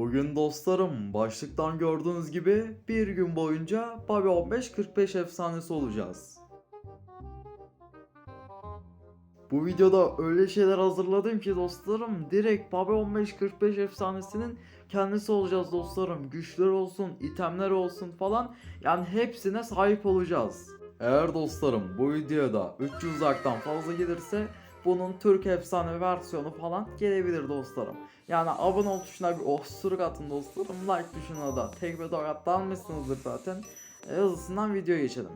Bugün dostlarım başlıktan gördüğünüz gibi bir gün boyunca Bobby 1545 efsanesi olacağız. Bu videoda öyle şeyler hazırladım ki dostlarım direkt Bobby 1545 efsanesinin kendisi olacağız dostlarım. Güçler olsun, itemler olsun falan yani hepsine sahip olacağız. Eğer dostlarım bu videoda 300 like'tan fazla gelirse bunun Türk efsane versiyonu falan gelebilir dostlarım. Yani abone ol tuşuna bir osuruk atın dostlarım. Like tuşuna da tek bir tokat almışsınızdır zaten. Hızlısından videoya geçelim.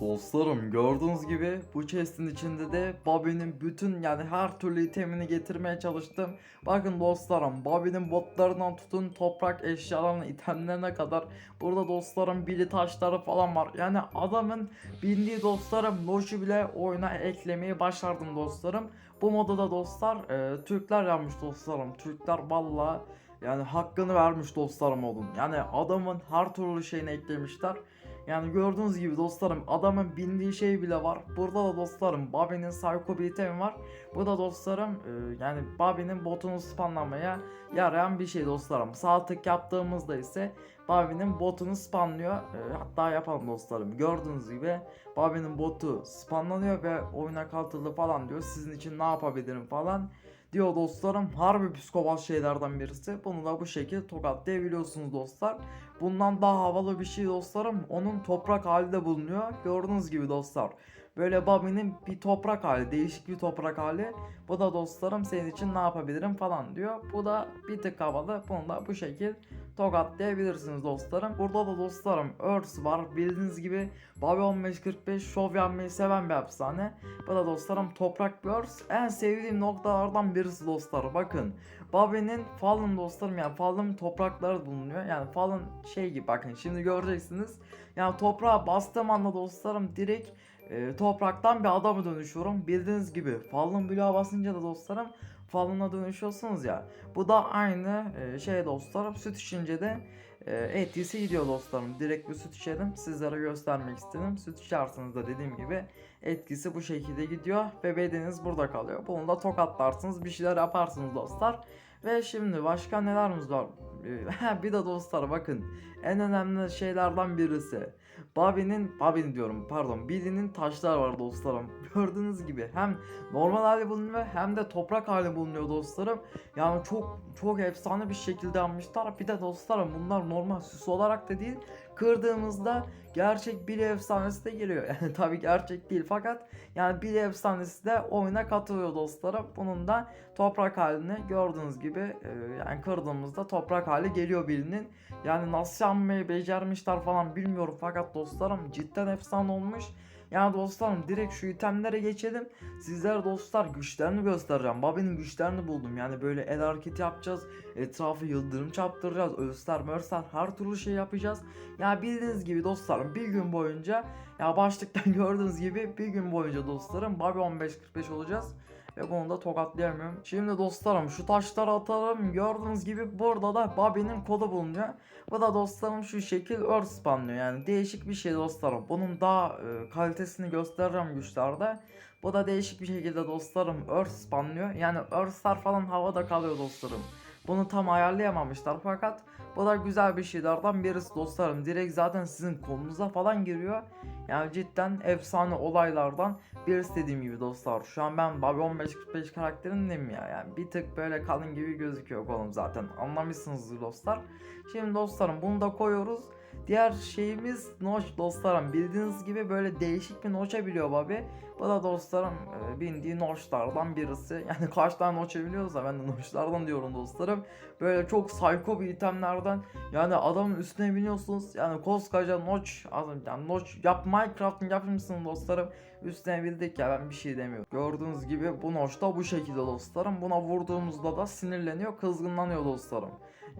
Dostlarım gördüğünüz gibi bu chest'in içinde de Bobby'nin bütün yani her türlü itemini getirmeye çalıştım. Bakın dostlarım Bobby'nin botlarından tutun toprak eşyalarına itemlerine kadar burada dostlarım bili taşları falan var. Yani adamın bildiği dostlarım Noş'u bile oyuna eklemeyi başardım dostlarım. Bu moda da dostlar e, Türkler yapmış dostlarım. Türkler valla yani hakkını vermiş dostlarım olun. Yani adamın her türlü şeyini eklemişler. Yani gördüğünüz gibi dostlarım adamın bildiği şey bile var. Burada da dostlarım Bobby'nin Psycho itemi var. Bu da dostlarım e, yani Bobby'nin botunu spamlamaya yarayan bir şey dostlarım. Sağ tık yaptığımızda ise Bobby'nin botunu spamlıyor. E, hatta yapalım dostlarım. Gördüğünüz gibi Bobby'nin botu spamlanıyor ve oyuna katıldı falan diyor. Sizin için ne yapabilirim falan diyor dostlarım. Harbi psikopat şeylerden birisi. Bunu da bu şekilde tokatlayabiliyorsunuz dostlar. Bundan daha havalı bir şey dostlarım. Onun toprak hali de bulunuyor. Gördüğünüz gibi dostlar. Böyle Bobby'nin bir toprak hali, değişik bir toprak hali. Bu da dostlarım senin için ne yapabilirim falan diyor. Bu da bir tık havalı. Bunu da bu şekil tokatlayabilirsiniz dostlarım. Burada da dostlarım Earth var. Bildiğiniz gibi Bobby 1545 şov yapmayı seven bir hapishane. Bu da dostlarım toprak bir Earth. En sevdiğim noktalardan birisi dostlar. Bakın Bobby'nin Fallen dostlarım yani Fallen toprakları bulunuyor. Yani Fallen şey gibi bakın şimdi göreceksiniz. Yani toprağa bastığım anda dostlarım direkt e, topraktan bir adama dönüşüyorum. Bildiğiniz gibi Fallen bloğa basınca da dostlarım Fallen'a dönüşüyorsunuz ya. Bu da aynı e, şey dostlarım. Süt içince de etkisi gidiyor dostlarım. Direkt bir süt içelim. Sizlere göstermek istedim. Süt içersiniz de dediğim gibi etkisi bu şekilde gidiyor ve bedeniniz burada kalıyor. Bunu da tokatlarsınız. Bir şeyler yaparsınız dostlar. Ve şimdi başka nelerimiz var? Ee, bir de dostlar bakın en önemli şeylerden birisi. Bobby'nin, Bobby'nin diyorum pardon Billy'nin taşlar var dostlarım. Gördüğünüz gibi hem normal hali bulunuyor hem de toprak hali bulunuyor dostlarım. Yani çok çok efsane bir şekilde yapmışlar. Bir de dostlarım bunlar normal süs olarak da değil. Kırdığımızda gerçek bir efsanesi de geliyor. Yani tabii gerçek değil fakat yani bir efsanesi de oyuna katılıyor dostlarım. Bunun da toprak halini gördüğünüz gibi e, yani kırdığımızda toprak hali geliyor birinin. Yani nasıl yapmayı becermişler falan bilmiyorum fakat dostlarım cidden efsane olmuş. Yani dostlarım direkt şu itemlere geçelim. Sizlere dostlar güçlerini göstereceğim. Bobby'nin güçlerini buldum. Yani böyle el hareketi yapacağız. Etrafı yıldırım çarptıracağız. Öster mörsler her türlü şey yapacağız. Ya bildiğiniz gibi dostlarım bir gün boyunca ya başlıktan gördüğünüz gibi bir gün boyunca dostlarım Bobby 1545 olacağız. Ve bunu da tokatlayamıyorum. Şimdi dostlarım şu taşları atalım. Gördüğünüz gibi burada da Bobby'nin kodu bulunuyor. Bu da dostlarım şu şekil Earth spamlıyor. Yani değişik bir şey dostlarım. Bunun daha e, kalitesini göstereceğim güçlerde. Bu da değişik bir şekilde dostlarım Earth spamlıyor. Yani Earth'lar falan havada kalıyor dostlarım. Bunu tam ayarlayamamışlar fakat bu da güzel bir şeylerden birisi dostlarım. Direkt zaten sizin kolunuza falan giriyor. Yani cidden efsane olaylardan birisi dediğim gibi dostlar. Şu an ben Bobby 1545 karakterindeyim ya. Yani bir tık böyle kalın gibi gözüküyor kolum zaten. Anlamışsınızdır dostlar. Şimdi dostlarım bunu da koyuyoruz. Diğer şeyimiz noş dostlarım. Bildiğiniz gibi böyle değişik bir noça biliyor Bobby. Bu da dostlarım e, bildiği noşlardan birisi. Yani kaç tane noça biliyorsa ben de noşlardan diyorum dostlarım. Böyle çok psycho bir itemlerden. Yani adamın üstüne biniyorsunuz. Yani koskoca noç. Yani noç yap Minecraft'ın yapmışsınız dostlarım. Üstüne bildik ya ben bir şey demiyorum. Gördüğünüz gibi bu noş da bu şekilde dostlarım. Buna vurduğumuzda da sinirleniyor, kızgınlanıyor dostlarım.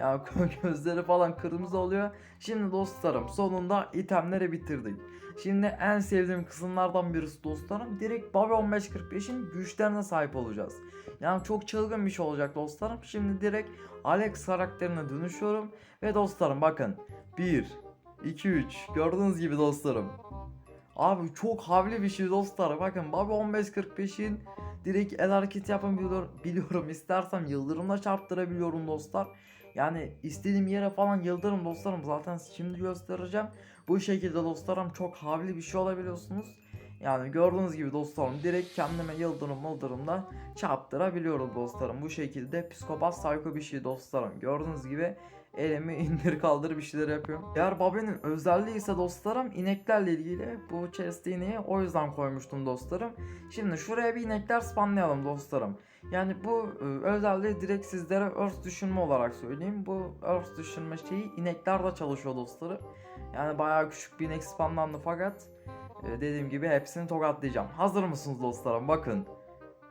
Yani gözleri falan kırmızı oluyor. Şimdi dostlarım sonunda itemleri bitirdik. Şimdi en sevdiğim kısımlardan birisi dostlarım. Direkt Bobby 1545'in güçlerine sahip olacağız. Yani çok çılgın bir şey olacak dostlarım. Şimdi direkt Alex karakterine dönüşüyorum. Ve dostlarım bakın. 1, 2, 3 gördüğünüz gibi dostlarım. Abi çok havli bir şey dostlar. Bakın Bobby 1545'in direkt el hareketi yapın biliyorum, biliyorum. İstersem yıldırımla çarptırabiliyorum dostlar. Yani istediğim yere falan yıldırım dostlarım zaten şimdi göstereceğim. Bu şekilde dostlarım çok havli bir şey olabiliyorsunuz. Yani gördüğünüz gibi dostlarım direkt kendime yıldırım yıldırımla çarptırabiliyorum dostlarım. Bu şekilde psikopat psycho bir şey dostlarım. Gördüğünüz gibi elimi indir kaldır bir şeyler yapıyorum. Diğer Bobby'nin özelliği ise dostlarım ineklerle ilgili bu chest o yüzden koymuştum dostlarım. Şimdi şuraya bir inekler spamlayalım dostlarım. Yani bu e, özelliği direkt sizlere örs düşünme olarak söyleyeyim. Bu örs düşünme şeyi ineklerle çalışıyor dostlarım. Yani bayağı küçük bir inek spamlandı fakat e, dediğim gibi hepsini tokatlayacağım. Hazır mısınız dostlarım? Bakın.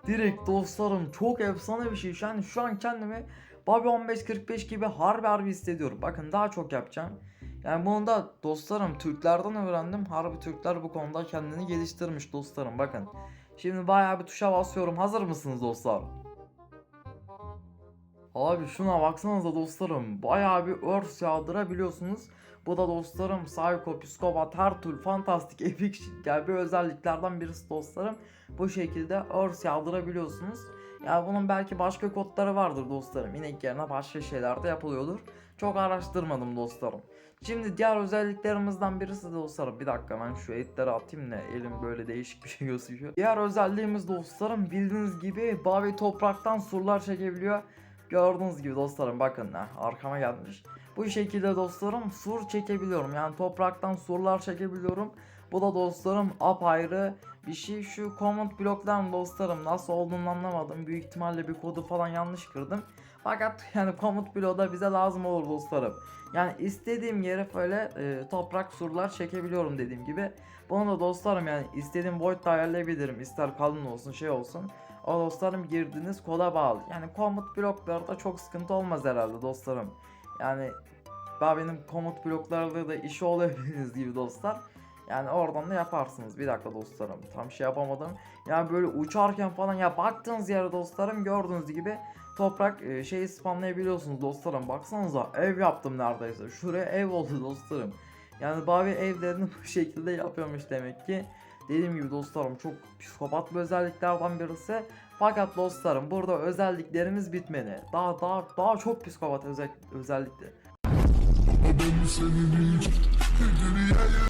Direkt dostlarım çok efsane bir şey. Yani şu an kendimi Bobby 1545 gibi harbi harbi hissediyorum. Bakın daha çok yapacağım. Yani bunu da dostlarım Türklerden öğrendim. Harbi Türkler bu konuda kendini geliştirmiş dostlarım. Bakın. Şimdi bayağı bir tuşa basıyorum. Hazır mısınız dostlar? Abi şuna baksanıza dostlarım. Bayağı bir örs yağdırabiliyorsunuz. Bu da dostlarım Psycho, Psikopat, her türlü fantastik, epik yani bir özelliklerden birisi dostlarım. Bu şekilde örs yağdırabiliyorsunuz. Ya bunun belki başka kodları vardır dostlarım. İnek yerine başka şeyler de yapılıyordur. Çok araştırmadım dostlarım. Şimdi diğer özelliklerimizden birisi de dostlarım. Bir dakika ben şu etleri atayım da elim böyle değişik bir şey gözüküyor. Diğer özelliğimiz dostlarım bildiğiniz gibi Bobby topraktan surlar çekebiliyor. Gördüğünüz gibi dostlarım bakın arkama gelmiş. Bu şekilde dostlarım sur çekebiliyorum. Yani topraktan surlar çekebiliyorum. Bu da dostlarım apayrı bir şey. Şu comment blokların dostlarım nasıl olduğunu anlamadım. Büyük ihtimalle bir kodu falan yanlış kırdım. Fakat yani comment bloğu da bize lazım olur dostlarım. Yani istediğim yere böyle e, toprak surlar çekebiliyorum dediğim gibi. Bunu da dostlarım yani istediğim boyutta ayarlayabilirim. İster kalın olsun şey olsun. O dostlarım girdiğiniz koda bağlı. Yani komut bloklarda çok sıkıntı olmaz herhalde dostlarım. Yani daha benim komut bloklarla da işi olabildiğiniz gibi dostlar. Yani oradan da yaparsınız. Bir dakika dostlarım. Tam şey yapamadım. Yani böyle uçarken falan ya baktığınız yere dostlarım gördüğünüz gibi toprak e, şeyi spamlayabiliyorsunuz dostlarım. Baksanıza ev yaptım neredeyse. Şuraya ev oldu dostlarım. Yani Bavi evlerini bu şekilde yapıyormuş demek ki. Dediğim gibi dostlarım çok psikopat bir özelliklerden birisi. Fakat dostlarım burada özelliklerimiz bitmedi. Daha daha daha çok psikopat özel, özellikler.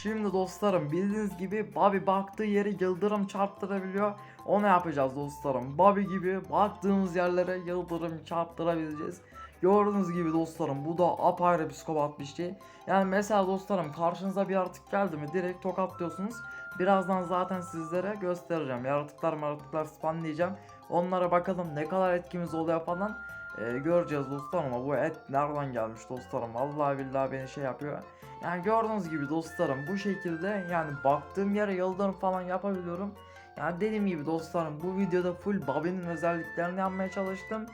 Şimdi dostlarım bildiğiniz gibi Bobby baktığı yeri yıldırım çarptırabiliyor. Onu yapacağız dostlarım. Bobby gibi baktığımız yerlere yıldırım çarptırabileceğiz. Gördüğünüz gibi dostlarım bu da apayrı psikopat bir şey. Yani mesela dostlarım karşınıza bir yaratık geldi mi direkt tokatlıyorsunuz. Birazdan zaten sizlere göstereceğim. Yaratıklar maratıklar spamlayacağım. Onlara bakalım ne kadar etkimiz oluyor falan. Ee, göreceğiz dostlarım ama bu et nereden gelmiş dostlarım. Vallahi billahi beni şey yapıyor. Yani gördüğünüz gibi dostlarım bu şekilde yani baktığım yere yıldırım falan yapabiliyorum. Yani dediğim gibi dostlarım bu videoda full Bobby'nin özelliklerini yapmaya çalıştım.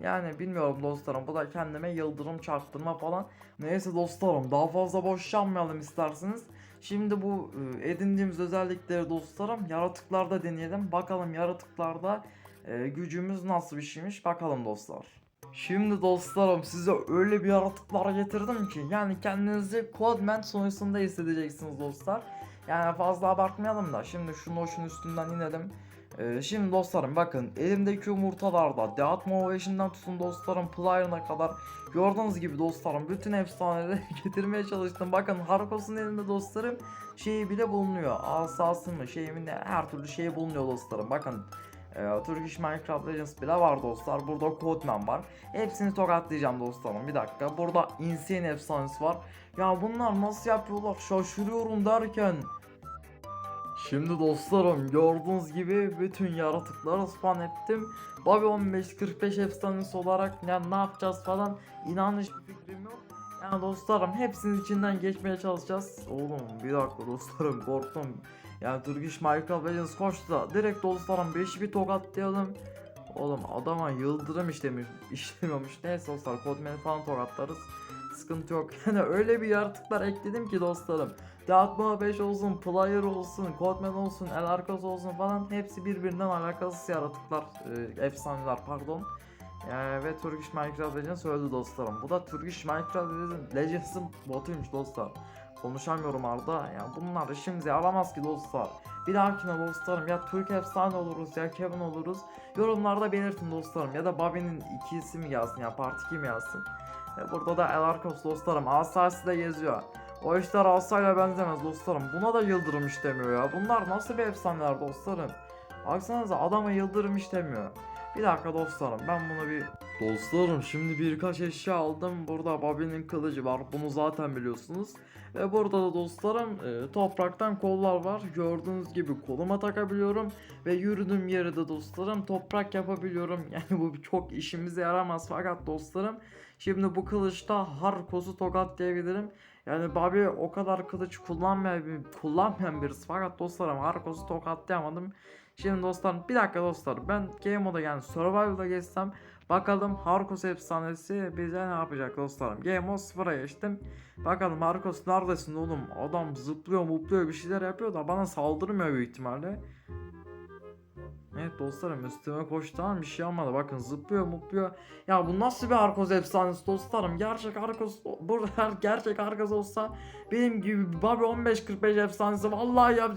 Yani bilmiyorum dostlarım bu da kendime yıldırım çarptırma falan. Neyse dostlarım daha fazla boş yapmayalım isterseniz. Şimdi bu e, edindiğimiz özellikleri dostlarım yaratıklarda deneyelim. Bakalım yaratıklarda e, gücümüz nasıl bir şeymiş bakalım dostlar. Şimdi dostlarım size öyle bir yaratıklar getirdim ki yani kendinizi Codeman sonucunda hissedeceksiniz dostlar. Yani fazla abartmayalım da şimdi şunu şunun üstünden inelim. Ee, şimdi dostlarım bakın elimdeki yumurtalarda Death Movation'dan tutun dostlarım Plyer'ına kadar Gördüğünüz gibi dostlarım bütün efsaneleri getirmeye çalıştım. Bakın Harkos'un elinde dostlarım şeyi bile bulunuyor. Asası mı ne her türlü şey bulunuyor dostlarım. Bakın e, Turkish Minecraft Legends bile var dostlar. Burada Codeman var. Hepsini tokatlayacağım dostlarım. Bir dakika. Burada Insane efsanesi var. Ya bunlar nasıl yapıyorlar şaşırıyorum derken. Şimdi dostlarım gördüğünüz gibi bütün yaratıkları spawn ettim. Bobby 1545 efsanesi olarak yani ne yapacağız falan inan hiçbir fikrim yok. Yani dostlarım hepsinin içinden geçmeye çalışacağız. Oğlum bir dakika dostlarım korktum. Yani Turkish Minecraft Legends koştu da direkt dostlarım 5'i bir tokatlayalım. Oğlum adama yıldırım işlemiş, işlemiyormuş. Neyse dostlar Codeman'i falan tokatlarız. Sıkıntı yok. Yani öyle bir yaratıklar ekledim ki dostlarım. Dağıtma 5 olsun, Player olsun, Codeman olsun, El Arcos olsun falan hepsi birbirinden alakasız yaratıklar, e, efsaneler pardon. Yani ve Turkish Minecraft Legends öldü dostlarım. Bu da Turkish Minecraft Legends'ın botuymuş dostlar. Konuşamıyorum Arda. Yani bunlar işimizi alamaz ki dostlar. Bir dahakine dostlarım ya Türk efsane oluruz ya Kevin oluruz. Yorumlarda belirtin dostlarım ya da Bobby'nin iki ismi yazsın ya part 2 mi yazsın. E burada da El Arcos dostlarım asası da geziyor. O işler asayla benzemez dostlarım. Buna da yıldırım işlemiyor ya. Bunlar nasıl bir efsaneler dostlarım. Baksanıza adama yıldırım işlemiyor. Bir dakika dostlarım ben bunu bir... Dostlarım şimdi birkaç eşya aldım. Burada Bobby'nin kılıcı var. Bunu zaten biliyorsunuz. Ve burada da dostlarım e, topraktan kollar var. Gördüğünüz gibi koluma takabiliyorum. Ve yürüdüğüm yere de dostlarım toprak yapabiliyorum. Yani bu çok işimize yaramaz fakat dostlarım. Şimdi bu kılıçta Harkos'u tokatlayabilirim. Yani Bobby o kadar kılıç kullanmayan, kullanmayan birisi fakat dostlarım Harkos'u tokatlayamadım. Şimdi dostlarım bir dakika dostlar ben Game Mode'a yani Survival'da geçsem bakalım Harkos efsanesi bize ne yapacak dostlarım. Game Mode 0'a geçtim. Bakalım Harkos neredesin oğlum? Adam zıplıyor mupluyor bir şeyler yapıyor da bana saldırmıyor büyük ihtimalle. Evet dostlarım üstüme koştu ama bir şey olmadı. Bakın zıplıyor mupluyor. Ya bu nasıl bir Arkoz efsanesi dostlarım? Gerçek Arkoz burada gerçek Arkoz olsa benim gibi Bobby 15-45 efsanesi vallahi ya